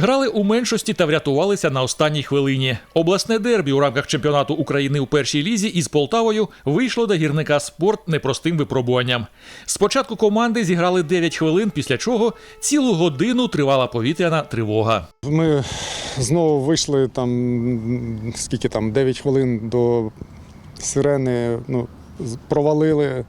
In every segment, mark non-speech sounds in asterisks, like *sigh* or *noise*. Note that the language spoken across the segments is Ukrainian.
Грали у меншості та врятувалися на останній хвилині. Обласне дербі у рамках чемпіонату України у першій лізі із Полтавою вийшло до гірника спорт непростим випробуванням. Спочатку команди зіграли 9 хвилин, після чого цілу годину тривала повітряна тривога. Ми знову вийшли там, скільки там, 9 хвилин до сирени, ну, провалили,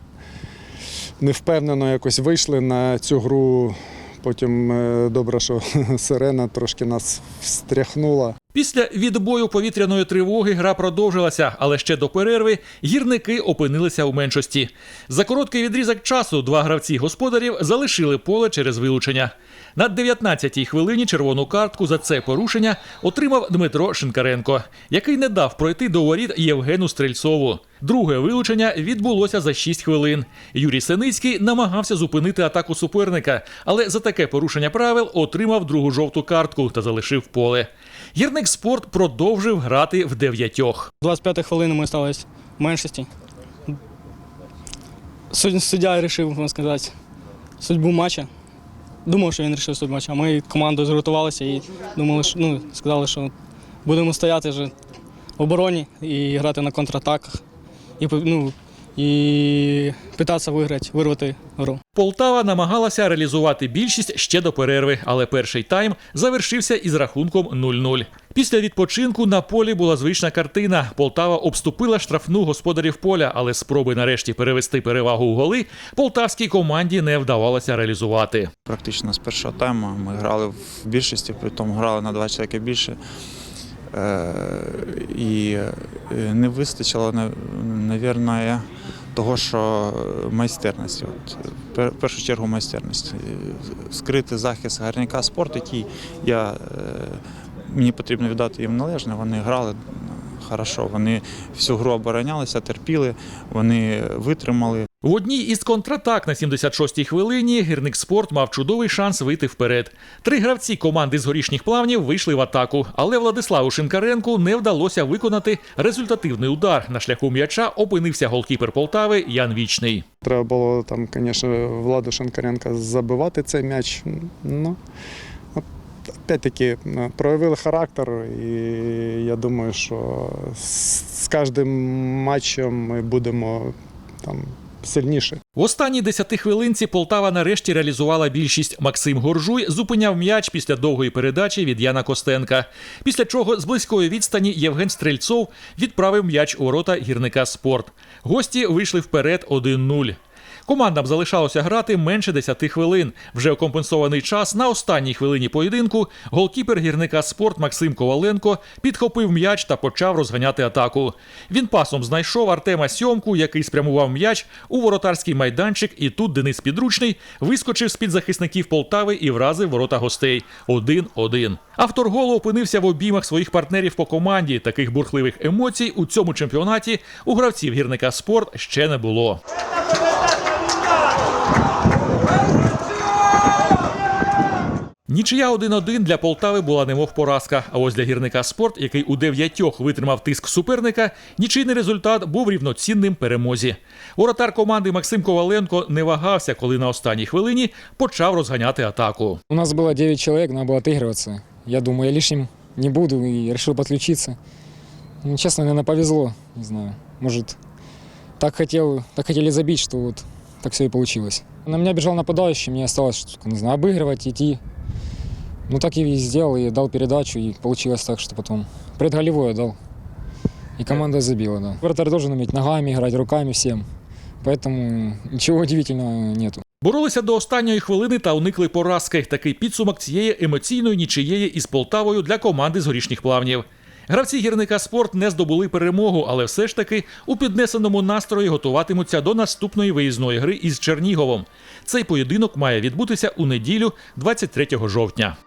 невпевнено якось вийшли на цю гру. Потім е, добре, що *laughs* сирена трошки нас встряхнула. Після відбою повітряної тривоги гра продовжилася, але ще до перерви гірники опинилися у меншості. За короткий відрізок часу два гравці господарів залишили поле через вилучення. На 19-й хвилині червону картку за це порушення отримав Дмитро Шинкаренко, який не дав пройти до воріт Євгену Стрельцову. Друге вилучення відбулося за 6 хвилин. Юрій Синицький намагався зупинити атаку суперника, але за таке порушення правил отримав другу жовту картку та залишив поле. Гірник спорт продовжив грати в дев'ятьох. 25 хвилини ми залишились в меншості. Суддя вирішив, можна сказати, судьбу матча. Думав, що він вирішив судьбу матча. Ми командою згуртувалися і думали, що, ну, сказали, що будемо стояти вже в обороні і грати на контратаках. І, ну, і питатися виграти, вирвати гру. Полтава намагалася реалізувати більшість ще до перерви, але перший тайм завершився із рахунком 0-0. Після відпочинку на полі була звична картина. Полтава обступила штрафну господарів поля, але спроби нарешті перевести перевагу у голи полтавській команді не вдавалося реалізувати. Практично з першого тайму ми грали в більшості, при тому грали на два чоловіки більше. Е, І е, не вистачило, мабуть, того, що майстерності. От, в першу чергу майстерності. Е, Скрити захист гарняка спорт, який я, е, мені потрібно віддати їм належне. Вони грали хорошо, вони всю гру оборонялися, терпіли, вони витримали. В одній із контратак на 76-й хвилині гірник спорт мав чудовий шанс вийти вперед. Три гравці команди з горішніх плавнів вийшли в атаку, але Владиславу Шинкаренку не вдалося виконати результативний удар. На шляху м'яча опинився голкіпер Полтави Ян Вічний. Треба було там, звісно, Владу Шенкаренка забивати цей м'яч. Ну, опять-таки, ну, проявили характер, і я думаю, що з кожним матчем ми будемо там сильніше. В останній десяти хвилинці Полтава нарешті реалізувала більшість. Максим Горжуй зупиняв м'яч після довгої передачі від Яна Костенка. Після чого з близької відстані Євген Стрельцов відправив м'яч у ворота гірника спорт. Гості вийшли вперед 1-0. Командам залишалося грати менше 10 хвилин. Вже у компенсований час на останній хвилині поєдинку голкіпер гірника спорт Максим Коваленко підхопив м'яч та почав розганяти атаку. Він пасом знайшов Артема Сьомку, який спрямував м'яч у воротарський майданчик, і тут Денис Підручний вискочив з-під захисників Полтави і вразив ворота гостей 1-1. Автор голу опинився в обіймах своїх партнерів по команді. Таких бурхливих емоцій у цьому чемпіонаті у гравців гірника спорт ще не було. Нічия 1-1 для Полтави була немов поразка. А ось для гірника спорт, який у дев'ятьох витримав тиск суперника, нічийний результат був рівноцінним перемозі. Воротар команди Максим Коваленко не вагався, коли на останній хвилині почав розганяти атаку. У нас было 9 человек, надо было отыгрываться. Я думаю, я лишним не буду и решил подключиться. Ну, честно, наверное, повезло. Не знаю. Может, так хотел, так хотели забить, что вот так все и получилось. На меня бежал нападающий, мне осталось, что, не знаю, обыгрывать, идти. Ну, так и сделал, и дал передачу, и получилось так, что потом предголевой дал. И команда забила, да. Вратарь должен уметь ногами играть, руками всем. Поэтому ничего удивительного нету. Боролися до останньої хвилини та уникли поразки. Такий підсумок цієї емоційної нічиєї із Полтавою для команди з горішніх плавнів. Гравці гірника спорт не здобули перемогу, але все ж таки у піднесеному настрої готуватимуться до наступної виїзної гри із Черніговом. Цей поєдинок має відбутися у неділю, 23 жовтня.